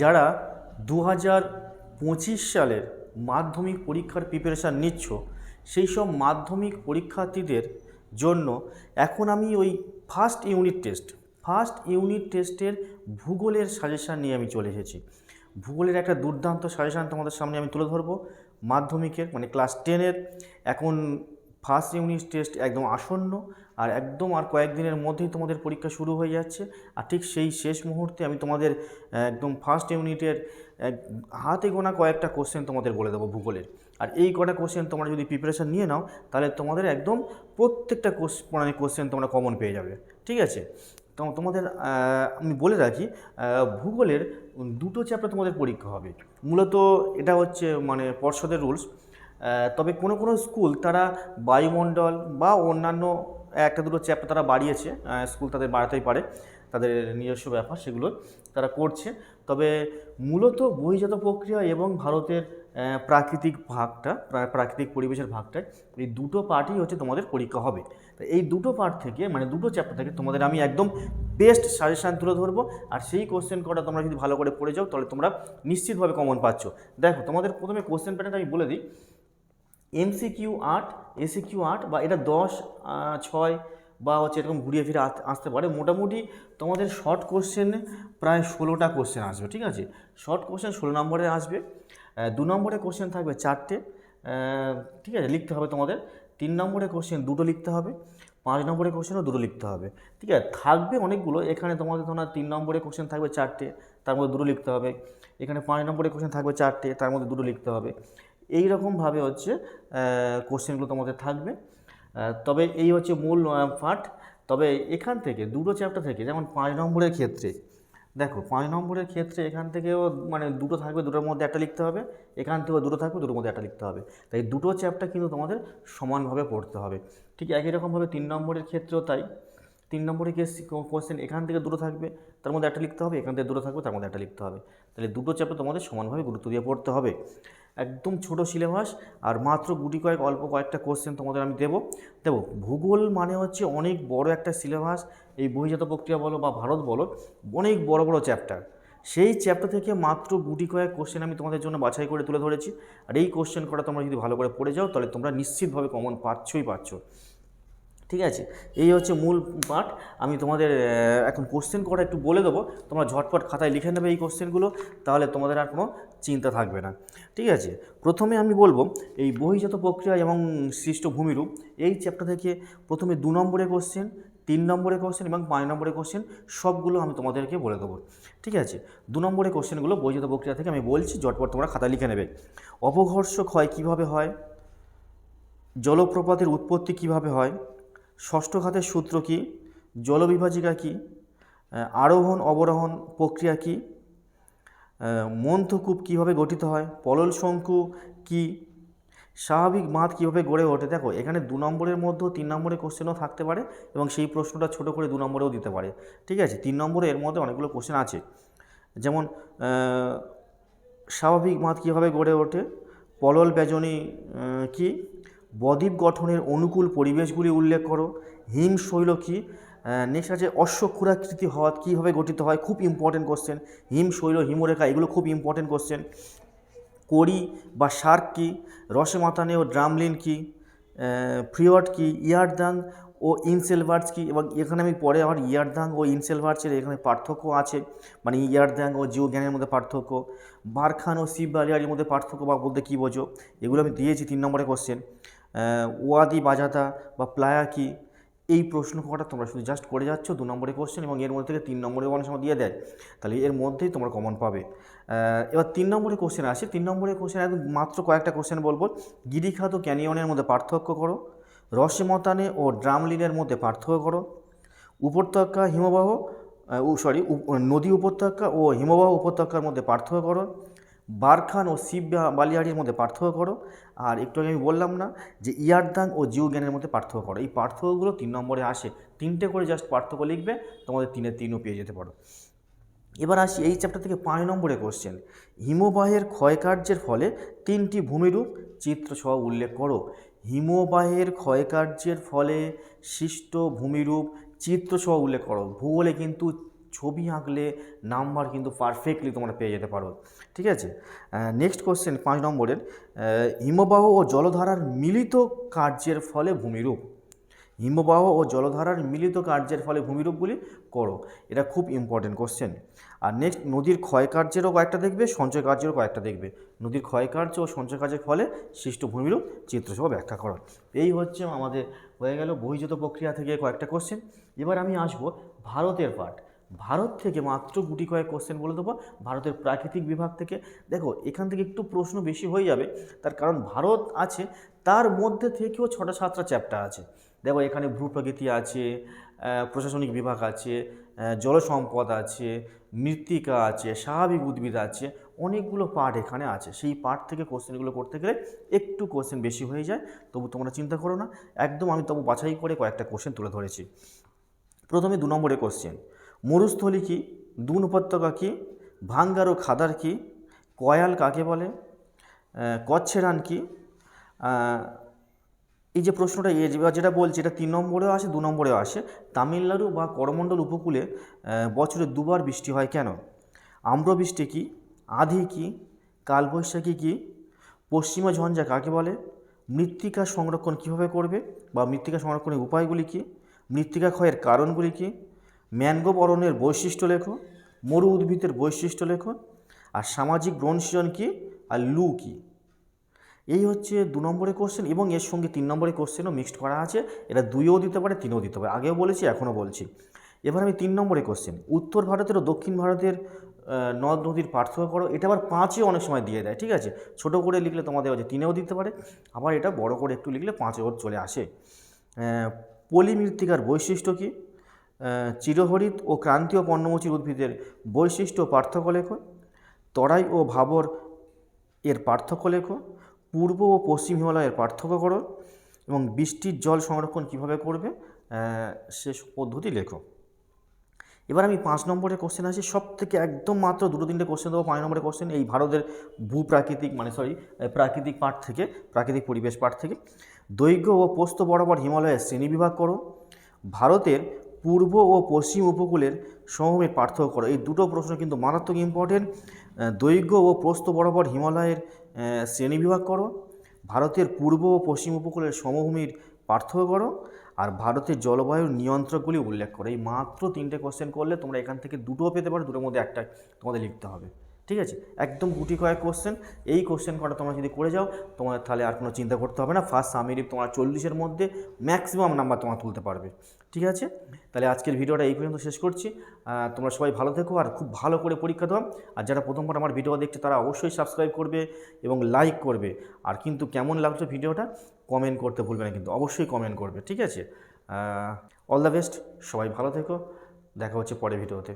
যারা দু হাজার পঁচিশ সালের মাধ্যমিক পরীক্ষার প্রিপারেশান নিচ্ছ, সেই সব মাধ্যমিক পরীক্ষার্থীদের জন্য এখন আমি ওই first unit test first unit টেস্টের ভূগোলের সাজেশান নিয়ে আমি চলে এসেছি। ভূগোলের একটা দুর্দান্ত সাজেশান তোমাদের সামনে আমি তুলে ধরবো। মাধ্যমিকের মানে ক্লাস টেনের এখন ফার্স্ট ইউনিট টেস্ট একদম আসন্ন, আর একদম আর কয়েকদিনের মধ্যেই তোমাদের পরীক্ষা শুরু হয়ে যাচ্ছে। আর ঠিক সেই শেষ মুহূর্তে আমি তোমাদের একদম ফার্স্ট ইউনিটের হাতে গোনা কয়েকটা কোশ্চেন তোমাদের বলে দেবো ভূগোলের। আর এই কটা কোশ্চেন তোমরা যদি প্রিপারেশান নিয়ে নাও, তাহলে তোমাদের একদম প্রত্যেকটা কোশ্চ মানে কোশ্চেন তোমরা কমন পেয়ে যাবে। ঠিক আছে? তো তোমাদের আমি বলে রাখি ভূগোলের দুটো চ্যাপ্টার তোমাদের পরীক্ষা হবে। মূলত এটা হচ্ছে মানে পর্ষদের রুলস তবে কোনো কোনো স্কুল তারা বায়ুমণ্ডল বা অন্যান্য একটা দুটো চ্যাপ্টার তারা বাড়িয়েছে স্কুল তাদের বাড়াতেই পারে, তাদের নিজস্ব ব্যাপার সেগুলো তারা করছে। তবে মূলত বহিজাত প্রক্রিয়া এবং ভারতের প্রাকৃতিক ভাগটা, প্রা- প্রাকৃতিক পরিবেশের ভাগটা, এই দুটো পার্টই হচ্ছে তোমাদের পরীক্ষা হবে। তো এই দুটো পার্ট থেকে মানে দুটো চ্যাপ্টার থেকে তোমাদের আমি একদম বেস্ট সাজেশান তুলে ধরবো, আর সেই কোশ্চেন কটা তোমরা যদি ভালো করে পড়ে যাও, তাহলে তোমরা নিশ্চিতভাবে কমন পাচ্ছ। দেখো, তোমাদের প্রথমে কোশ্চেন প্যাটার্ন আমি বলে দিই। এমসিকিউ আট এসিকিউ আট বা এটা দশ ছয় বা হচ্ছে এরকম ঘুরিয়ে ফিরে আস- আসতে পারে। মোটামুটি তোমাদের শর্ট কোশ্চেনে প্রায় ষোলোটা কোশ্চেন আসবে, ঠিক আছে? শর্ট কোশ্চেন ষোলো নম্বরে আসবে। দু নম্বরে কোশ্চেন থাকবে চারটে। ঠিক আছে, লিখতে হবে তোমাদের। তিন নম্বরে কোশ্চেন দুটো লিখতে হবে। পাঁচ নম্বরে কোশ্চেনও দুটো লিখতে হবে। ঠিক আছে, থাকবে অনেকগুলো। এখানে তোমাদের তোমার তিন নম্বরে কোশ্চেন থাকবে চারটে, তার মধ্যে দুটো লিখতে হবে। এখানে পাঁচ নম্বরে কোশ্চেন থাকবে চারটে, তার মধ্যে দুটো লিখতে হবে। এই রকমভাবে হচ্ছে কোশ্চেনগুলো তোমাদের থাকবে। তবে এই হচ্ছে মূল পাঠ। তবে এখান থেকে, দুটো চ্যাপ্টার থেকে, যেমন পাঁচ নম্বরের ক্ষেত্রে, দেখো পাঁচ নম্বরের ক্ষেত্রে এখান থেকেও মানে দুটো থাকবে, দুটোর মধ্যে একটা লিখতে হবে, এখান থেকেও দুটো থাকবে, দুটোর মধ্যে একটা লিখতে হবে। তাই দুটো চ্যাপ্টার কিন্তু তোমাদের সমানভাবে পড়তে হবে। ঠিক একই রকমভাবে তিন নম্বরের ক্ষেত্রেও তাই। তিন নম্বরে কেস কোশ্চেন এখান থেকে দুটো থাকবে, তার মধ্যে একটা লিখতে হবে, এখান থেকে দুটো থাকবে, তার মধ্যে একটা লিখতে হবে। তাহলে দুটো চ্যাপ্টার তোমাদের সমানভাবে গুরুত্ব দিয়ে পড়তে হবে। একদম ছোট সিলেবাস আর মাত্র গুটি কয়েক, অল্প কয়েকটা কোশ্চেন তোমাদের আমি দেবো। দেবো ভূগোল মানে হচ্ছে অনেক বড় একটা সিলেবাস এই বহিজাত প্রক্রিয়া বলো বা ভারত বলো, অনেক বড় বড় চ্যাপ্টার সেই চ্যাপ্টার থেকে মাত্র গুটি কয়েক কোশ্চেন আমি তোমাদের জন্য বাছাই করে তুলে ধরেছি। আর এই কোশ্চেন করা তোমরা যদি ভালো করে পড়ে যাও, তাহলে তোমরা নিশ্চিতভাবে কমন পাচ্ছই পাচ্ছ। ঠিক আছে? এই হচ্ছে মূল পার্ট আমি তোমাদের এখন কোশ্চেন করা একটু বলে দেবো। তোমরা ঝটপট খাতায় লিখে নেবে এই কোশ্চেনগুলো তাহলে তোমাদের আর কোনো চিন্তা থাকবে না। ঠিক আছে? প্রথমে আমি বলব, এই বহিজাত প্রক্রিয়া এবং সৃষ্ট ভূমিরূপ, এই চ্যাপ্টার থেকে প্রথমে দু নম্বরের কোশ্চেন তিন নম্বরের কোশ্চেন এবং পাঁচ নম্বরের কোশ্চেন সবগুলো আমি তোমাদেরকে বলে দেবো। ঠিক আছে? দু নম্বরের কোশ্চেনগুলো বহিজাত প্রক্রিয়া থেকে আমি বলছি, জটপট তোমরা খাতা লিখে নেবে। অপঘর্ষ ক্ষয় কীভাবে হয়? জলপ্রপাতের উৎপত্তি কীভাবে হয়? ষষ্ঠ খাতের সূত্র কী? জলবিভাজিকা কী? আরোহণ অবরোহণ প্রক্রিয়া কি? মন্থকূপ কীভাবে গঠিত হয়? পলল শঙ্কু কি? স্বাভাবিক বাঁধ কীভাবে গড়ে ওঠে? দেখো, এখানে দু নম্বরের মধ্যেও তিন নম্বরের কোশ্চেনও থাকতে পারে এবং সেই প্রশ্নটা ছোট করে দু নম্বরেও দিতে পারে। ঠিক আছে? তিন নম্বরে এর মধ্যে অনেকগুলো কোশ্চেন আছে। যেমন স্বাভাবিক বাঁধ কীভাবে গড়ে ওঠে? পলল ব্যজনী কি? বদ্বীপ গঠনের অনুকূল পরিবেশগুলি উল্লেখ করো। হিম শৈল কি? নেক্সট আছে অশ্বক্ষুরাকৃতি হ্রদ কীভাবে গঠিত হয়, খুব ইম্পর্টেন্ট কোশ্চেন হিম, শৈল, হিমরেখা, এগুলো খুব ইম্পর্টেন্ট কোশ্চেন করি বা শার্ক কি? রসমাতানে ও ড্রামলিন কি? ফ্রিওয়ার্ড কি? ইয়ারদাং ও ইনসেলভার্স কী? এবং এখানে আমি পরে আবার ইয়ারদাং ও ইনসেলভার্সের এখানে পার্থক্য আছে। মানে ইয়ারদাং ও জিও জ্ঞানের মধ্যে পার্থক্য। বারখান ও শিব বালিয়ারির মধ্যে পার্থক্য বা বলতে কী বোঝো? এগুলো আমি দিয়েছি তিন নম্বরে কোশ্চেন ওয়াদি বাজাতা বা প্লায়া কি? এই প্রশ্ন কটা তোমরা শুধু জাস্ট করে যাচ্ছ দু নম্বরে কোশ্চেন এবং এর মধ্যে থেকে তিন নম্বরে অনেক সময় দিয়ে দেয়। তাহলে এর মধ্যেই তোমরা কমন পাবে। এবার তিন নম্বরে কোশ্চেন আসে। তিন নম্বরে কোশ্চেন একদম মাত্র কয়েকটা কোশ্চেন বলব। গিরিখাত ও ক্যানিয়নের মধ্যে পার্থক্য করো। রসমতানে ও ড্রামলিনের মধ্যে পার্থক্য করো। উপত্যকা হিমবাহ সরি নদী উপত্যকা ও হিমবাহ উপত্যকার মধ্যে পার্থক্য করো। বারখান ও শিব বালিয়াড়ির মধ্যে পার্থক্য করো। আর একটু আগে আমি বললাম না যে ইয়ারদাং ও জিও জ্ঞানের মধ্যে পার্থক্য করো। এই পার্থক্যগুলো তিন নম্বরে আসে। তিনটে করে জাস্ট পার্থক্য লিখবে, তোমাদের তিনে তিনও পেয়ে যেতে পারো। এবার আসি এই চ্যাপ্টার থেকে পাঁচ নম্বরে কোশ্চেন হিমবাহের ক্ষয়কার্যের ফলে তিনটি ভূমিরূপ চিত্রসহ উল্লেখ করো। হিমবাহের ক্ষয়কার্যের ফলে সৃষ্ট ভূমিরূপ চিত্রসহ উল্লেখ করো। ভূগোলে কিন্তু ছবি আঁকলে নাম্বার কিন্তু পারফেক্টলি তোমরা পেয়ে যেতে পারো। ঠিক আছে? নেক্সট কোশ্চেন পাঁচ নম্বরের। হিমবাহ ও জলধারার মিলিত কার্যের ফলে ভূমিরূপ। হিমবাহ ও জলধারার মিলিত কার্যের ফলে ভূমিরূপগুলি করো। এটা খুব ইম্পর্টেন্ট কোশ্চেন আর নেক্সট নদীর ক্ষয় কার্যেরও কয়েকটা দেখবে, সঞ্চয় কার্যেরও কয়েকটা দেখবে। নদীর ক্ষয় কার্য ও সঞ্চয় কার্যের ফলে সৃষ্ট ভূমিরূপ চিত্রসহ ব্যাখ্যা করো। এই হচ্ছে আমাদের হয়ে গেল বহির্জাত প্রক্রিয়া থেকে কয়েকটা কোশ্চেন এবার আমি আসব ভারতের পাঠ ভারত থেকে মাত্র গুটি কয়েক কোশ্চেন বলে দেবো, ভারতের প্রাকৃতিক বিভাগ থেকে। দেখো, এখান থেকে একটু প্রশ্ন বেশি হয়ে যাবে, তার কারণ ভারত আছে, তার মধ্যে থেকেও ছটা সাতটা চ্যাপ্টার আছে। দেখো, এখানে ভূপ্রকৃতি আছে প্রশাসনিক বিভাগ আছে জলসম্পদ আছে, মৃত্তিকা আছে, স্বাভাবিক উদ্ভিদ আছে, অনেকগুলো পার্ট এখানে আছে। সেই পার্ট থেকে কোশ্চেনগুলো করতে গেলে একটু কোশ্চেন বেশি হয়ে যায়, তবু তোমরা চিন্তা করো না। একদম আমি তবু বাছাই করে কয়েকটা কোশ্চেন তুলে ধরেছি। প্রথমে দু নম্বরে কোশ্চেন মরুস্থলী কী? দুন উপত্যকা কী? ভাঙ্গার ও খাদার কী? কয়াল কাকে বলে? কচ্ছেরান কী? এই যে প্রশ্নটা, এ যেটা বলছে, এটা তিন নম্বরেও আসে, দু নম্বরেও আসে। তামিলনাড়ু বা করমণ্ডল উপকূলে বছরে দুবার বৃষ্টি হয় কেন? আম্রবৃষ্টি কী? আধি কী? কালবৈশাখী কী? পশ্চিমা ঝঞ্ঝা কাকে বলে? মৃত্তিকা সংরক্ষণ কীভাবে করবে? বা মৃত্তিকা সংরক্ষণের উপায়গুলি কী? মৃত্তিকা ক্ষয়ের কারণগুলি কি? ম্যানগ্রোভ অরণ্যের বৈশিষ্ট্য লেখো, মরু উদ্ভিদের বৈশিষ্ট্য লেখো, আর সামাজিক ব্রণ সৃজন কি আর লু কি? এই হচ্ছে দু নম্বরের কোশ্চেন এবং এর সঙ্গে তিন নম্বরের কোশ্চেনও মিক্সড করা আছে। এটা দুইও দিতে পারে, তিনও দিতে পারে। আগেও বলেছি, এখনও বলছি। এবার আমি তিন নম্বরের কোশ্চেন উত্তর ভারতের ও দক্ষিণ ভারতের নদ নদীর পার্থক্য করো। এটা আবার পাঁচেও অনেক সময় দিয়ে দেয়, ঠিক আছে? ছোট করে লিখলে তোমাদের হচ্ছে তিনেও দিতে পারে। আবার এটা বড় করে একটু লিখলে পাঁচেও চলে আসে। পলি মৃত্তিকার বৈশিষ্ট্য কী? চিরহরিত ও ক্রান্তীয় পর্ণমোচী উদ্ভিদের বৈশিষ্ট্য পার্থক্য লেখো। তরাই ও ভাবর এর পার্থক্য লেখো। পূর্ব ও পশ্চিম হিমালয়ের পার্থক্য করো এবং বৃষ্টির জল সংরক্ষণ কীভাবে করবে সে পদ্ধতি লেখো। এবার আমি পাঁচ নম্বরের কোশ্চেন আসি। সব থেকে একদম মাত্র দুটো তিনটে কোশ্চেন দেবো। পাঁচ নম্বরের কোশ্চেন এই ভারতের ভূপ্রাকৃতিক মানে সরি প্রাকৃতিক পাঠ থেকে, প্রাকৃতিক পরিবেশ পাঠ থেকে। দৈর্ঘ্য ও পোস্ত বরাবর হিমালয়ের শ্রেণীবিভাগ করো। ভারতের পূর্ব ও পশ্চিম উপকূলের সমভূমির পার্থক্য করো। এই দুটো প্রশ্ন কিন্তু মারাত্মক ইম্পর্টেন্ট দৈর্ঘ্য ও প্রস্থ বরাবর হিমালয়ের শ্রেণীবিভাগ করো। ভারতের পূর্ব ও পশ্চিম উপকূলের সমভূমির পার্থক্য করো। আর ভারতের জলবায়ুর নিয়ন্ত্রকগুলি উল্লেখ করো। এই মাত্র তিনটে কোশ্চেন করলে তোমরা এখান থেকে দুটোও পেতে পারো। দুটোর মধ্যে একটা তোমাদের লিখতে হবে। ঠিক আছে? একদম গুটি কয়েক কোশ্চেন এই কোশ্চেন কটা তোমরা যদি করে যাও তোমার তাহলে আর কোনো চিন্তা করতে হবে না। ফার্স্ট সামিরিপ তোমার চল্লিশের মধ্যে ম্যাক্সিমাম নাম্বার তোমার তুলতে পারবে। ঠিক আছে? তাহলে আজকের ভিডিওটা এই পর্যন্ত শেষ করছি। তোমরা সবাই ভালো থেকো আর খুব ভালো করে পরীক্ষা দাও। আর যারা প্রথমবার আমার ভিডিও দেখছে, তারা অবশ্যই সাবস্ক্রাইব করবে এবং লাইক করবে। আর কিন্তু কেমন লাগছে ভিডিওটা কমেন্ট করতে ভুলবে না কিন্তু অবশ্যই কমেন্ট করবে। ঠিক আছে? অল দ্য বেস্ট সবাই ভালো থেকো। দেখা হচ্ছে পরের ভিডিওতে।